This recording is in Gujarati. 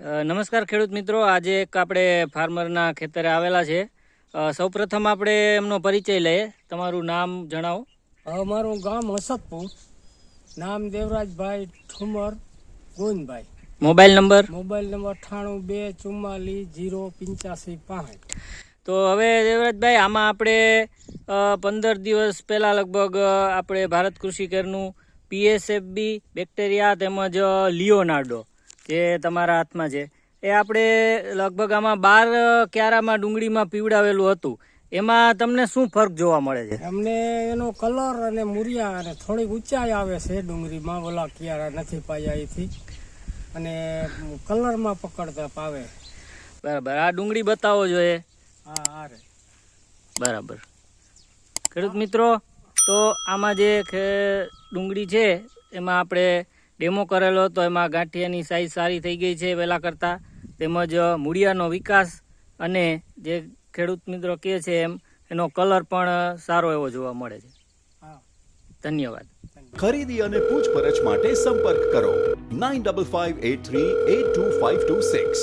નમસ્કાર ખેડૂત મિત્રો. આજે એક આપણે ફાર્મરના ખેતરે આવેલા છે. સૌ સૌપ્રથમ આપણે એમનો પરિચય લઈએ. તમારું નામ જણાવો. અમારું ગામ હસતપુર. નામ Devrajbhai Thumar Govindbhai. Mobile number? Mobile number અઠ્ઠાણું બે ચુમ્માલીસ જીરો પંચ્યાસી પાંચ. તો હવે દેવરાજભાઈ આમાં આપણે પંદર દિવસ પહેલાં લગભગ આપણે ભારત કૃષિ કેરનું પીએસએફબી બેક્ટેરિયા તેમજ લિયોનાર્ડો જે તમારા હાથમાં છે. એ આપણે લગભગ આમાં બાર ક્યારામાં ડુંગળીમાં પીવડાવેલું હતું. એમાં તમને શું ફરક જોવા મળે છે? અમને એનો કલર અને મુરિયા અને થોડીક ઊંચાઈ આવે છે ડુંગળીમાં. ઓલા ક્યારા નથી પાયા એથી અને કલરમાં પકડતા પાવે. બરાબર. આ ડુંગળી બતાવો જોઈએ હા હારે બરાબર. ખેડૂત મિત્રો તો આમાં જે ડુંગળી છે એમાં આપણે ડેમો કરેલો હતો એમાં ગાંઠિયાની સાઈઝ સારી થઈ ગઈ છે પહેલાં કરતાં. તેમજ મૂળિયાનો વિકાસ અને જે ખેડૂત મિત્રો કહે છે એમ એનો કલર પણ સારો એવો જોવા મળે છે. હા. ધન્યવાદ. ખરીદી અને પૂછપરછ માટે સંપર્ક કરો. Nine double five eight three eight two five two six